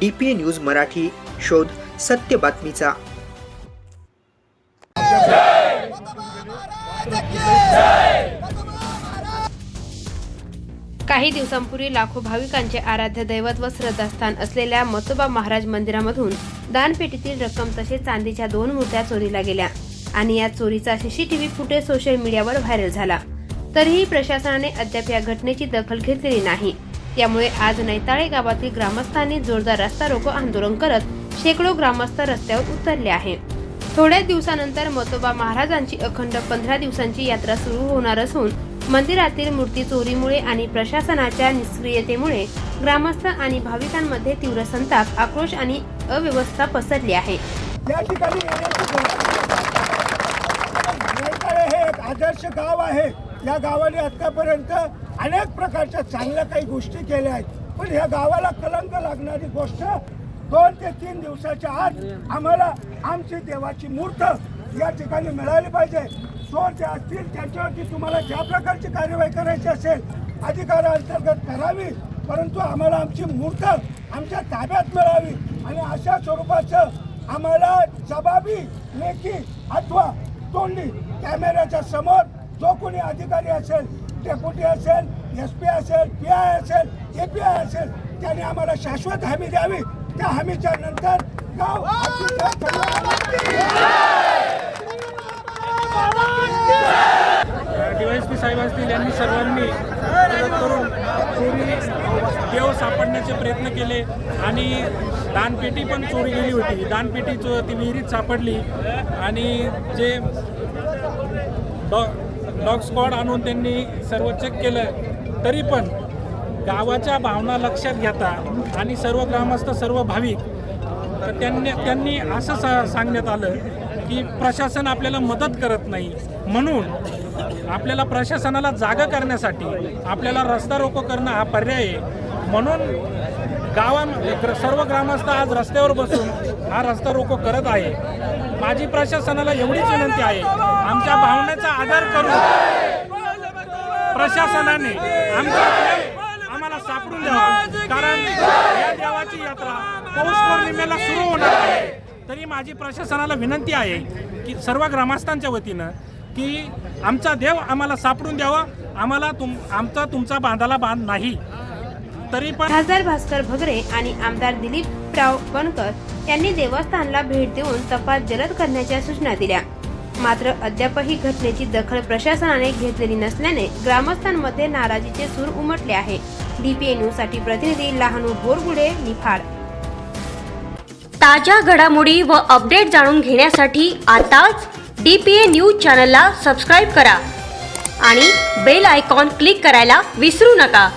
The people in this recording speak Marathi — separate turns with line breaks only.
D P A news Marathi शोध सत्य बातमीचा.
काही दिवसांपूर्वी लाखो भाविकांचे आराध्य दैवत व श्रद्धास्थान असलेल्या मतोबा महाराज मंदिरामधून दानपेटीतील रक्कम तसेच चांदीच्या दोन मूर्त्या चोरीला गेल्या आणि या चोरीचा सीसीटीव्ही फुटेज सोशल मीडियावर व्हायरल झाला. तरीही प्रशासनाने अद्याप या घटनेची दखल घेतलेली नाही. त्यामुळे आज नैताळे गावातील ग्रामस्थांनी जोरदार रस्ता रोको आंदोलन करत शेकडो ग्रामस्थ रस्त्यावर उतरले आहे. थोड्याच दिवसानंतर मतोबा महाराजांची अखंड पंधरा दिवसांची यात्रा सुरू होणार असून मंदिरातील मूर्ती चोरीमुळे आणि प्रशासनाच्या निष्क्रियतेमुळे ग्रामस्थ आणि भाविकांमध्ये तीव्र संताप आक्रोश आणि अव्यवस्था पसरली आहे.
या ठिकाणी हे एक आदर्श गाव आहे. या गावाने आतापर्यंत अनेक प्रकारच्या चांगल्या काही गोष्टी केल्या आहेत. पण ह्या गावाला कलंक लागणारी गोष्ट दोन ते तीन दिवसाच्या आत आम्हाला आमची देवाची मूर्त या ठिकाणी मिळाली पाहिजे. सो जे असतील त्यांच्यावरती तुम्हाला ज्या प्रकारची कार्यवाही करायची असेल अधिकाराअंतर्गत करावी परंतु आम्हाला आमची मूर्त आमच्या ताब्यात मिळावी आणि अशा स्वरूपाचं आम्हाला जबाबी लेखी अथवा तोंडी कॅमेऱ्याच्या समोर जो कोणी अधिकारी असेल डेप्युटी असेल एस पी असेल पी आय असेल ए पी आय असेल त्याने आम्हाला शाश्वत हमी द्यावी. त्या हमीच्या नंतर गाव
डीवायएसपी साहेब असतील यांनी सर्वांनी करून चोरी देव सापडण्याचे प्रयत्न केले आणि दानपेटी पण चोरी गेली होती. दानपेटी चो ती विहिरीत सापडली आणि जे डॉ डॉग स्क्वॉड आणून त्यांनी सर्व चेक केलं तरी पण गावाच्या भावना लक्षात घेता आणि सर्व ग्रामस्थ सर्व भाविक तर त्यांनी त्यांनी असं सा सांगण्यात आलं की प्रशासन आपल्याला मदत करत नाही. म्हणून आपल्याला प्रशासनाला जागा करण्यासाठी आपल्याला रस्ता रोको करणं हा पर्याय आहे. म्हणून गावा सर्व ग्रामस्थ आज रस्त्यावर बसून हा रस्ता रोको करत आहे. माझी प्रशासनाला एवढीच विनंती आहे. आमच्या भावनेचा आदर करून प्रशासनाने आमच्या आम्हाला सापडून द्यावा. कारण या देवाची यात्रा पौष पौर्णिमेला सुरू होणार आहे. तरी माझी प्रशासनाला विनंती आहे की सर्व ग्रामस्थांच्या वतीनं की आमचा देव आम्हाला सापडून द्यावा. आम्हाला तुम आमचा तुमचा बांधाला बांध नाही. तरी पण
खासदार भास्कर भगरे आणि आमदार दिलीपराव बनकर यांनी देवस्थानला भेट देऊन तपास जलद करण्याच्या सूचना दिल्या. मात्र अद्यापही घटनेची दखल प्रशासनाने घेतलेली नसल्याने ग्रामस्थांमध्ये नाराजीचे सूर उमटले आहे. डीपीए न्यूजसाठी प्रतिनिधी लहानू बोरगुडे निफाड.
ताज्या घडामोडी व अपडेट जाणून घेण्यासाठी आताच डी पी ए न्यूज चॅनलला सबस्क्राईब करा. आणि बेल आयकॉन क्लिक करायला विसरू नका.